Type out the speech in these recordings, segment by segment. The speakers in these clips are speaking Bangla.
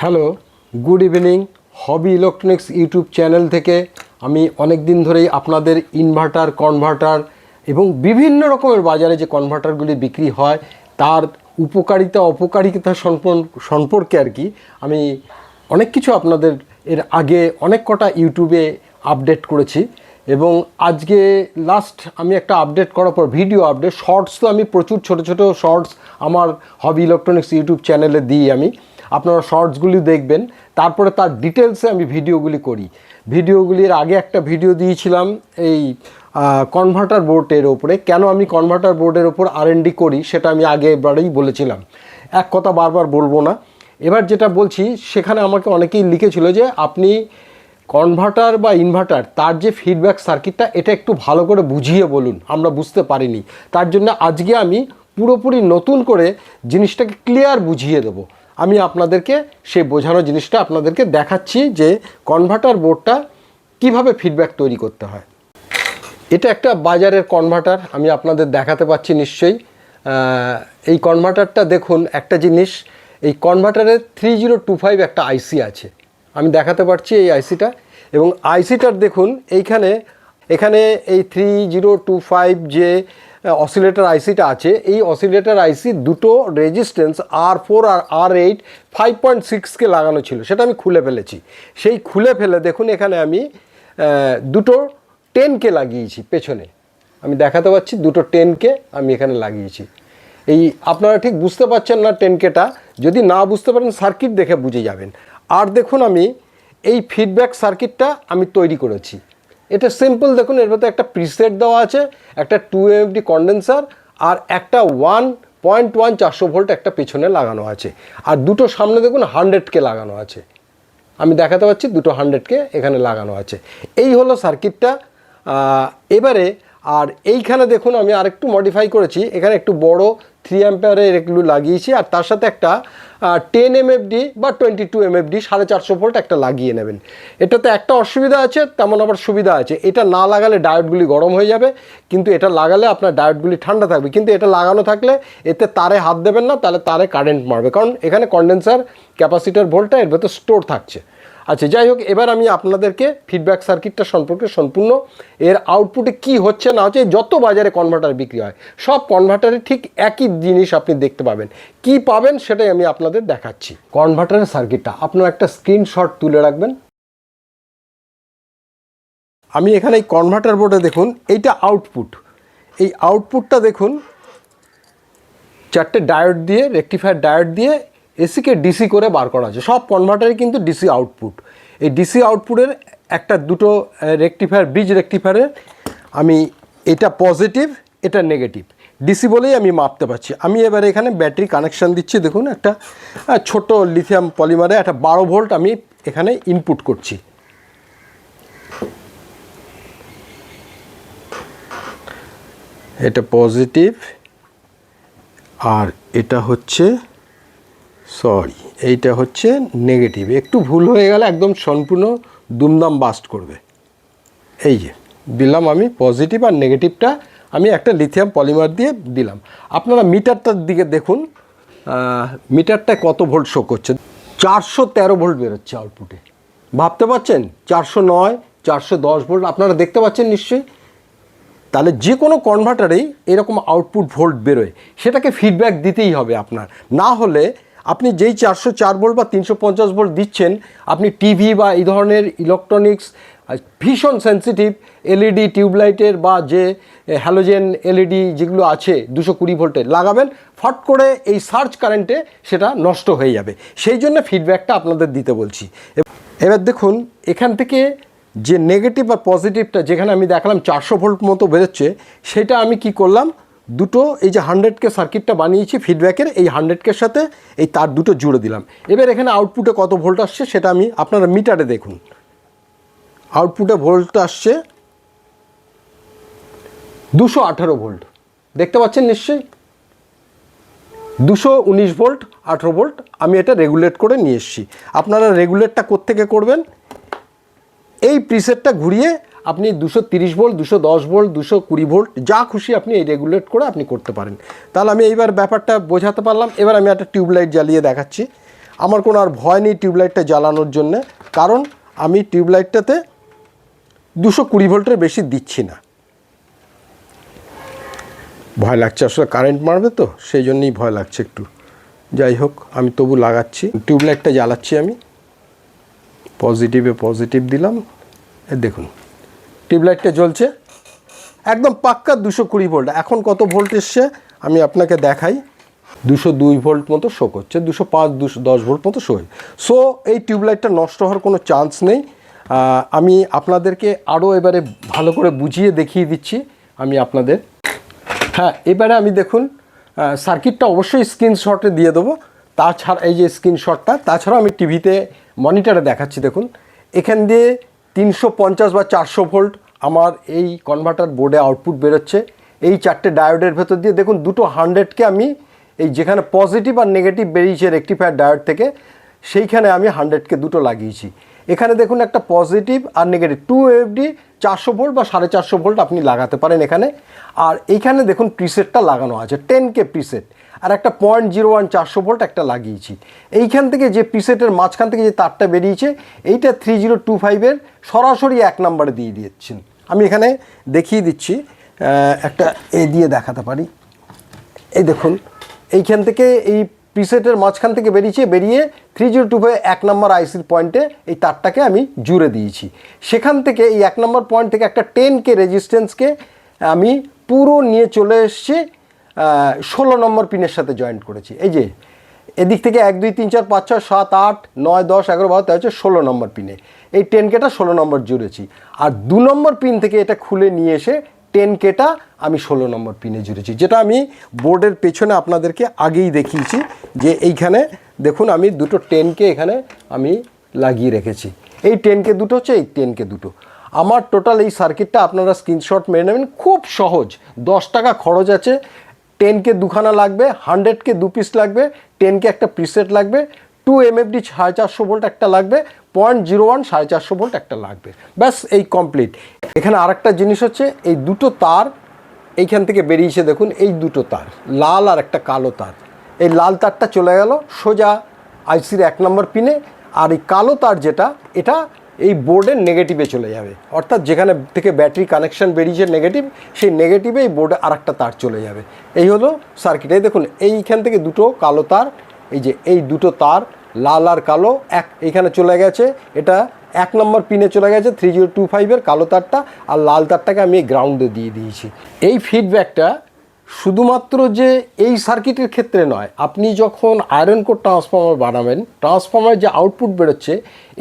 Hello, good evening. Hobby electronics YouTube channel থেকে আমি অনেক দিন ধরেই আপনাদের ইনভার্টার, কনভার্টার এবং বিভিন্ন রকমের বাজারে যে কনভার্টারগুলি বিক্রি হয়, তার উপকারিতা, অপকারিতা সম্পর্ক- সম্পর্কে আর কি আমি অনেক কিছু আপনাদের এর আগে অনেক কটা ইউটিউবে আপডেট করেছি এবং আজকে লাস্ট আমি একটা আপডেট করার পর ভিডিও আপডেট শর্টস তো আমি প্রচুর ছোট ছোট শর্টস আমার হবি ইলেকট্রনিক্স ইউটিউব চ্যানেলে দিই আমি। আপনারা শর্টসগুলি দেখবেন, তারপরে তার ডিটেলসে আমি ভিডিওগুলি করি। ভিডিওগুলির আগে একটা ভিডিও দিয়েছিলাম এই কনভার্টার বোর্ডের ওপরে। কেন আমি কনভার্টার বোর্ডের ওপর আর করি সেটা আমি আগে এবারেই বলেছিলাম। এক কথা বারবার বলব না। এবার যেটা বলছি, সেখানে আমাকে অনেকেই লিখেছিল যে আপনি কনভার্টার বা ইনভার্টার তার যে ফিডব্যাক সার্কিটটা এটা একটু ভালো করে বুঝিয়ে বলুন। আমরা বুঝতে পারিনি। তার জন্য আজকে আমি পুরোপুরি নতুন করে জিনিসটাকে ক্লিয়ার বুঝিয়ে দেবো। আমি আপনাদেরকে সেই বোঝানো জিনিসটা আপনাদেরকে দেখাচ্ছি যে কনভার্টার বোর্ডটা কীভাবে ফিডব্যাক তৈরি করতে হয়। এটা একটা বাজারের কনভার্টার আমি আপনাদের দেখাতে পাচ্ছি নিশ্চয়ই। এই কনভার্টারটা দেখুন, একটা জিনিস, এই কনভার্টারের থ্রি জিরো টু ফাইভ একটা আইসি আছে। আমি দেখাতে পারছি এই আইসিটা এবং আইসিটার দেখুন, এইখানে, এখানে এই থ্রি জিরো টু ফাইভ যে অসিলেটর আইসিটা আছে। এই অসিলেটর আইসি দুটো রেজিস্ট্যান্স আর ফোর আর আর এইট ফাইভ পয়েন্ট সিক্সকে লাগানো ছিল, সেটা আমি খুলে ফেলেছি। সেই খুলে ফেলে দেখুন, এখানে আমি দুটো টেনকে লাগিয়েছি পেছনে। আমি দেখাতে পাচ্ছি দুটো টেনকে আমি এখানে লাগিয়েছি। এই আপনারা ঠিক বুঝতে পারছেন না টেনকেটা যদি না বুঝতে পারেন সার্কিট দেখে বুঝে যাবেন। আর দেখুন আমি, এই ফিডব্যাক সার্কিটটা আমি তৈরি করেছি। এটা সিম্পল দেখুন, এর মধ্যে একটা প্রিসেট দেওয়া আছে, একটা টু এমএফডি কন্ডেন্সার আর একটা ওয়ান পয়েন্ট ওয়ান চারশো ভোল্ট একটা পেছনে লাগানো আছে। আর দুটো সামনে দেখুন হান্ড্রেডকে লাগানো আছে। আমি দেখাতে পাচ্ছি, দুটো হান্ড্রেডকে এখানে লাগানো আছে। এই হলো সার্কিটটা এবারে আর এইখানে দেখুন, আমি আরেকটু মডিফাই করেছি। এখানে একটু বড় থ্রি অ্যাম্পেয়ারের এগুলো লাগিয়েছি, আর তার সাথে একটা টেন এমএফডি বা twenty two M F D সাড়ে চারশো ভোল্ট একটা লাগিয়ে নেবেন। এটাতে একটা অসুবিধা আছে, তেমন আবার সুবিধা আছে। এটা না লাগালে ডায়োডগুলি গরম হয়ে যাবে, কিন্তু এটা লাগালে আপনার ডায়োডগুলি ঠান্ডা থাকবে। কিন্তু এটা লাগানো থাকলে এতে তারে হাত দেবেন না, তাহলে তারে কারেন্ট মারবে। কারণ এখানে কন্ডেন্সার ক্যাপাসিটার ভোল্টটা এর ভেতর স্টোর থাকছে। আচ্ছা যাই হোক, এবার আমি আপনাদেরকে ফিডব্যাক সার্কিটটা সম্পর্কে সম্পূর্ণ এর আউটপুটে কি হচ্ছে, না হচ্ছে, যত বাজারে কনভার্টার বিক্রি হয়, সব কনভার্টারে ঠিক একই জিনিস আপনি দেখতে পাবেন। কি পাবেন সেটাই আমি আপনাদের দেখাচ্ছি। কনভার্টারের সার্কিটটা আপনার একটা স্ক্রিনশট তুলে রাখবেন। আমি এখানে এই কনভার্টার বোর্ডে দেখুন, এইটা আউটপুট এই আউটপুটটা দেখুন, চারটে ডায়োড দিয়ে রেকটিফায়ার ডায়োড দিয়ে এসিকে ডিসি করে বার করা আছে সব কনভার্টারে কিন্তু ডিসি আউটপুট এই ডিসি আউটপুটের একটা দুটো রেকটিফায়ার ব্রিজ রেকটিফায়ারের আমি এটা পজিটিভ এটা নেগেটিভ ডিসি বলেই আমি মাপতে পারছি। আমি এবার এখানে ব্যাটারি কানেকশান দিচ্ছি, দেখুন একটা ছোট লিথিয়াম পলিমারে একটা বারো ভোল্ট আমি এখানে ইনপুট করছি। এটা পজিটিভ আর এটা হচ্ছে সরি এইটা হচ্ছে নেগেটিভ একটু ভুল হয়ে গেলে একদম সম্পূর্ণ দুমদাম বাস্ট করবে। এই যে দিলাম আমি পজিটিভ আর নেগেটিভটা আমি একটা লিথিয়াম পলিমার দিয়ে দিলাম। আপনারা মিটারটার দিকে দেখুন আহ, মিটারটায় কত ভোল্ট শো করছে? চারশো তেরো ভোল্ট বেরোচ্ছে আউটপুটে ভাবতে পারছেন? চারশো নয় চারশো দশ ভোল্ট আপনারা দেখতে পাচ্ছেন নিশ্চয়ই? তাহলে যে কোনো কনভার্টারেই এরকম আউটপুট ভোল্ট বেরোয়। সেটাকে ফিডব্যাক দিতেই হবে আপনার। না হলে আপনি যেই চারশো চার ভোল্ট বা তিনশো পঞ্চাশ ভোল্ট দিচ্ছেন, আপনি টিভি বা এই ধরনের ইলেকট্রনিক্স ভীষণ সেন্সিটিভ এলইডি টিউবলাইটের বা যে হ্যালোজেন এলইডি যেগুলো আছে দুশো কুড়ি ভোল্টের লাগাবেন, ফট করে এই সার্চ কারেন্টে সেটা নষ্ট হয়ে যাবে। সেই জন্য ফিডব্যাকটা আপনাদের দিতে বলছি। এবার দেখুন, এখান থেকে যে নেগেটিভ আর পজিটিভটা যেখানে আমি দেখালাম চারশো ভোল্ট মতো বেরোচ্ছে, সেটা আমি কি করলাম? দুটো এই যে হান্ড্রেডকে সার্কিটটা বানিয়েছি ফিডব্যাকের এই হান্ড্রেডকের সাথে এই তার দুটো জুড়ে দিলাম। এবার এখানে আউটপুটে কত ভোল্ট আসছে সেটা আমি আপনারা মিটারে দেখুন। আউটপুটে ভোল্ট আসছে দুশো আঠারো ভোল্ট দেখতে পাচ্ছেন নিশ্চয়ই? দুশো উনিশ ভোল্ট আঠেরো ভোল্ট আমি এটা রেগুলেট করে নিয়ে এসেছি। আপনারা রেগুলেটটা কোত্থেকে করবেন? এই প্রিসেটটা ঘুরিয়ে আপনি দুশো তিরিশ ভোল্ট, দুশো দশ ভোল্ট, দুশো কুড়ি ভোল্ট, যা খুশি আপনি এই রেগুলেট করে আপনি করতে পারেন। তাহলে আমি এইবার ব্যাপারটা বোঝাতে পারলাম। এবার আমি একটা টিউবলাইট জ্বালিয়ে দেখাচ্ছি। আমার কোনো আর ভয় নেই টিউবলাইটটা জ্বালানোর জন্যে, কারণ আমি টিউবলাইটটাতে দুশো কুড়ি ভোল্টের বেশি দিচ্ছি না। ভয় লাগছে আসলে কারেন্ট মারবে তো, সেই জন্যই ভয় লাগছে একটু। যাই হোক, আমি তবু লাগাচ্ছি। টিউবলাইটটা জ্বালাচ্ছি আমি। পজিটিভে পজিটিভ দিলাম। দেখুন। টিউবলাইটটা জ্বলছে। একদম পাক্কা দুশো কুড়ি ভোল্ট। এখন কত ভোল্ট এসছে আমি আপনাকে দেখাই। দুশো দুই ভোল্ট মতো শো করছে, দুশো পাঁচ, দুশো দশ ভোল্ট মতো শো সো এই টিউবলাইটটা নষ্ট হওয়ার কোনো চান্স নেই। আমি আপনাদেরকে আরও এবারে ভালো করে বুঝিয়ে দেখিয়ে দিচ্ছি আমি আপনাদের। হ্যাঁ এবারে আমি দেখুন সার্কিটটা অবশ্যই স্ক্রিনশটে দিয়ে দেবো। তাছাড়া, এই যে স্ক্রিনশটটা তাছাড়াও আমি টিভিতে মনিটরে দেখাচ্ছি, দেখুন। এখান দিয়ে তিনশো পঞ্চাশ বা চারশো ভোল্ট আমার এই কনভার্টার বোর্ডে আউটপুট বেরোচ্ছে। এই চারটে ডায়োডের ভেতর দিয়ে দেখুন, দুটো হান্ড্রেডকে আমি এই যেখানে পজিটিভ আর নেগেটিভ বেরিয়েছে রেক্টিফায়ার ডায়োড থেকে, সেইখানে আমি হান্ড্রেডকে দুটো লাগিয়েছি। এখানে দেখুন একটা পজিটিভ আর নেগেটিভ টু এফডি চারশো ভোল্ট বা সাড়ে চারশো ভোল্ট আপনি লাগাতে পারেন এখানে। আর এইখানে দেখুন প্রিসেটটা লাগানো আছে টেন কে প্রিসেট আর একটা পয়েন্ট জিরো ওয়ান চারশো ভোল্ট একটা লাগিয়েছি। এইখান থেকে যে প্রিসেটের মাঝখান থেকে যে তারটা বেরিয়েছে, এইটা থ্রি জিরো টু ফাইভের সরাসরি এক নম্বরে দিয়ে দিয়েছেন আমি এখানে দেখিয়ে দিচ্ছি একটা এ দিয়ে দেখাতে পারি। এই দেখুন, এইখান থেকে এই প্রিসেটের মাঝখান থেকে বেরিয়েছে, বেরিয়ে থ্রি জিরো টু ফাইভ এক নম্বর আইসির পয়েন্টে এই তারটাকে আমি জুড়ে দিয়েছি। সেখান থেকে এই এক নম্বর পয়েন্ট থেকে একটা টেন কে রেজিস্ট্যান্সকে আমি পুরো নিয়ে চলে এসেছি ষোলো নম্বর পিনের সাথে জয়েন্ট করেছি। এই যে, এদিক থেকে এক, দুই, তিন, চার, পাঁচ, ছয়, সাত, আট, নয়, দশ, এগারো, বারো হচ্ছে ষোলো নম্বর পিনে। এই টেন কেটা ষোলো নম্বর জুড়েছি। আর দু নম্বর পিন থেকে এটা খুলে নিয়ে এসে টেন কেটা আমি ষোলো নম্বর পিনে জুড়েছি। যেটা আমি বোর্ডের পেছনে আপনাদেরকে আগেই দেখিয়েছি যে এইখানে দেখুন আমি দুটো টেনকে এখানে আমি লাগিয়ে রেখেছি। এই টেনকে দুটো হচ্ছে, এই টেনকে দুটো। আমার টোটাল এই সার্কিটটা আপনারা স্ক্রিনশট মেরে নেবেন। খুব সহজ। দশ টাকা খরচ আছে। টেনকে দুখানা লাগবে, হান্ড্রেডকে দু পিস লাগবে, টেনকে একটা প্রিসেট লাগবে টু এমএফডি সাড়ে চারশো ভোল্ট একটা লাগবে পয়েন্ট জিরো ওয়ান সাড়ে চারশো ভোল্ট একটা লাগবে। ব্যাস, এই কমপ্লিট এখানে আরেকটা জিনিস হচ্ছে, এই দুটো তার এইখান থেকে বেরিয়েছে, দেখুন, এই দুটো তার, লাল আর একটা কালো তার। এই লাল তারটা চলে গেল সোজা আইসির এক নম্বর পিনে, আর এই কালো তার যেটা, এটা এই বোর্ডের নেগেটিভে চলে যাবে। অর্থাৎ যেখানে থেকে ব্যাটারি কানেকশন বেরিয়েছে নেগেটিভ সেই নেগেটিভে এই বোর্ডে আর একটা তার চলে যাবে। এই হলো সার্কিট এই দেখুন, এইখান থেকে দুটো কালো তার, এই যে এই দুটো তার, লাল আর কালো, এক এইখানে চলে গেছে, এটা এক নম্বর পিনে চলে গেছে থ্রি জিরো টু ফাইভের কালো তারটা, আর লাল তারটাকে আমি গ্রাউন্ডে দিয়ে দিয়েছি। এই ফিডব্যাকটা শুধুমাত্র যে এই সার্কিটের ক্ষেত্রে নয়, আপনি যখন আয়রন কোড ট্রান্সফর্মার বানাবেন ট্রান্সফর্মার যে আউটপুট বেরোচ্ছে,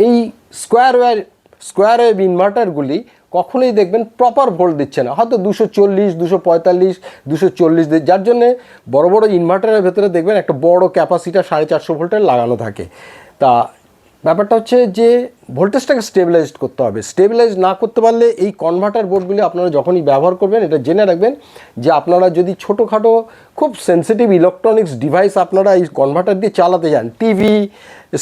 এই স্কোয়ার ওয়্যার স্কোয়ার ওয়েভ ইনভার্টারগুলি কখনোই দেখবেন প্রপার ভোল্ট দিচ্ছে না। হয়তো দুশো চল্লিশ, দুশো পঁয়তাল্লিশ, দুশো চল্লিশ যার জন্যে বড় বড় ইনভার্টারের ভেতরে দেখবেন একটা বড় ক্যাপাসিটার সাড়ে চারশো ভোল্টের লাগানো থাকে। তা ব্যাপারটা হচ্ছে যে ভোল্টেজটাকে স্টেবিলাইজড করতে হবে। স্টেবিলাইজ না করতে পারলে এই কনভার্টার বোর্ডগুলি আপনারা যখনই ব্যবহার করবেন, এটা জেনে রাখবেন যে আপনারা যদি ছোটোখাটো, খুব সেন্সিটিভ ইলেকট্রনিক্স ডিভাইস আপনারা এই কনভার্টার দিয়ে চালাতে যান টিভি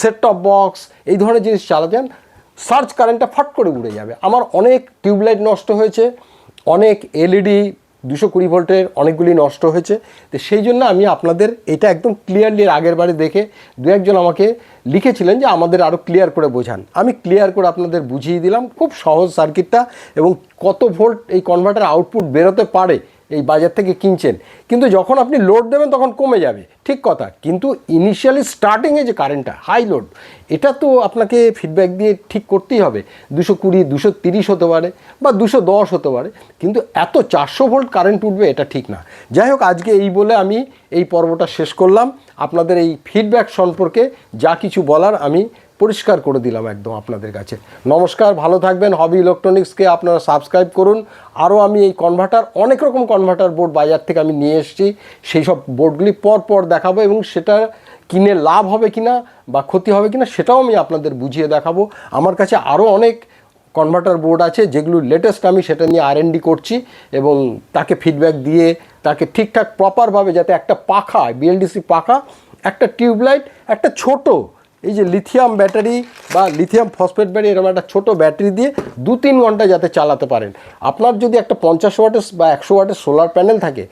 সেট টপ বক্স এই ধরনের জিনিস চালাতে যান সার্চ কারেন্টটা ফট করে উড়ে যাবে। আমার অনেক টিউবলাইট নষ্ট হয়েছে, অনেক এলইডি দুশো কুড়ি ভোল্টের অনেকগুলি নষ্ট হয়েছে। তো সেই জন্য আমি আপনাদের এটা একদম ক্লিয়ারলি আগের বারে দেখে দু একজন আমাকে লিখেছিলেন যে আমাদের আরও ক্লিয়ার করে বোঝান। আমি ক্লিয়ার করে আপনাদের বুঝিয়ে দিলাম, খুব সহজ সার্কিটটা এবং কত ভোল্ট এই কনভার্টার আউটপুট বেরোতে পারে এই বাজার থেকে কিনছেন। কিন্তু যখন আপনি লোড দেবেন তখন কমে যাবে। ঠিক কথা। কিন্তু ইনিশিয়ালি স্টার্টিংয়ে যে কারেন্টটা হাই লোড এটা তো আপনাকে ফিডব্যাক দিয়ে ঠিক করতেই হবে। দুশো কুড়ি, দুশো তিরিশ হতে পারে বা দুশো দশ হতে পারে। কিন্তু এত চারশো ভোল্ট কারেন্ট উঠবে, এটা ঠিক না। যাই হোক, আজকে এই বলে আমি এই পর্বটা শেষ করলাম। আপনাদের এই ফিডব্যাক সম্পর্কে যা কিছু বলার আমি পরিষ্কার করে দিলাম একদম আপনাদের কাছে। নমস্কার, ভালো থাকবেন। হবি ইলেকট্রনিক্সকে আপনারা সাবস্ক্রাইব করুন। আরও আমি এই কনভার্টার অনেক রকম কনভার্টার বোর্ড বাজার থেকে আমি নিয়ে এসেছি। সেই সব বোর্ডগুলি পর পর দেখাবো এবং সেটা কিনে লাভ হবে কিনা বা ক্ষতি হবে কিনা সেটাও আমি আপনাদের বুঝিয়ে দেখাবো। আমার কাছে আরও অনেক কনভার্টার বোর্ড আছে, যেগুলো লেটেস্ট আমি সেটা নিয়ে আর করছি এবং তাকে ফিডব্যাক দিয়ে, তাকে ঠিকঠাক প্রপারভাবে যাতে একটা পাখা বিএলডিসি পাখা, একটা টিউবলাইট, একটা ছোট এই যে লিথিয়াম ব্যাটারি বা লিথিয়াম ফসফেট ব্যাটারি এরকম একটা ছোটো ব্যাটারি দিয়ে দু তিন ঘণ্টা যাতে চালাতে পারেন। আপনার যদি একটা পঞ্চাশ ওয়াটের বা একশো ওয়াটের সোলার প্যানেল থাকে,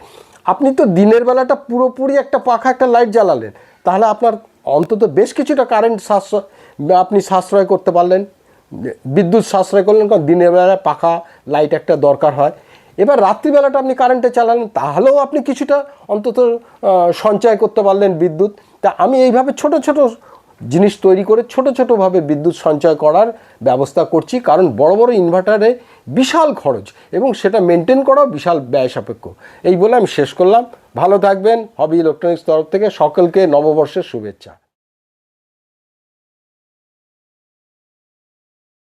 আপনি তো দিনের বেলাটা পুরোপুরি একটা পাখা, একটা লাইট জ্বালালেন। তাহলে আপনার অন্তত বেশ কিছুটা কারেন্ট সাশ্রয়, আপনি সাশ্রয় করতে পারলেন। বিদ্যুৎ সাশ্রয় করলেন, কারণ দিনের বেলায় পাখা লাইট একটা দরকার হয়। এবার রাত্রিবেলাটা আপনি কারেন্টে চালালেন, তাহলেও আপনি কিছুটা অন্তত সঞ্চয় করতে পারলেন বিদ্যুৎ। তা আমি এইভাবে ছোট ছোট জিনিস তৈরি করে ছোট ছোটোভাবে বিদ্যুৎ সঞ্চয় করার ব্যবস্থা করছি, কারণ বড় বড় ইনভার্টারে বিশাল খরচ এবং সেটা মেনটেন করাও বিশাল ব্যয় সাপেক্ষ। এই বলে আমি শেষ করলাম। ভালো থাকবেন। হবি ইলেকট্রনিক্স তরফ থেকে সকলকে নববর্ষের শুভেচ্ছা।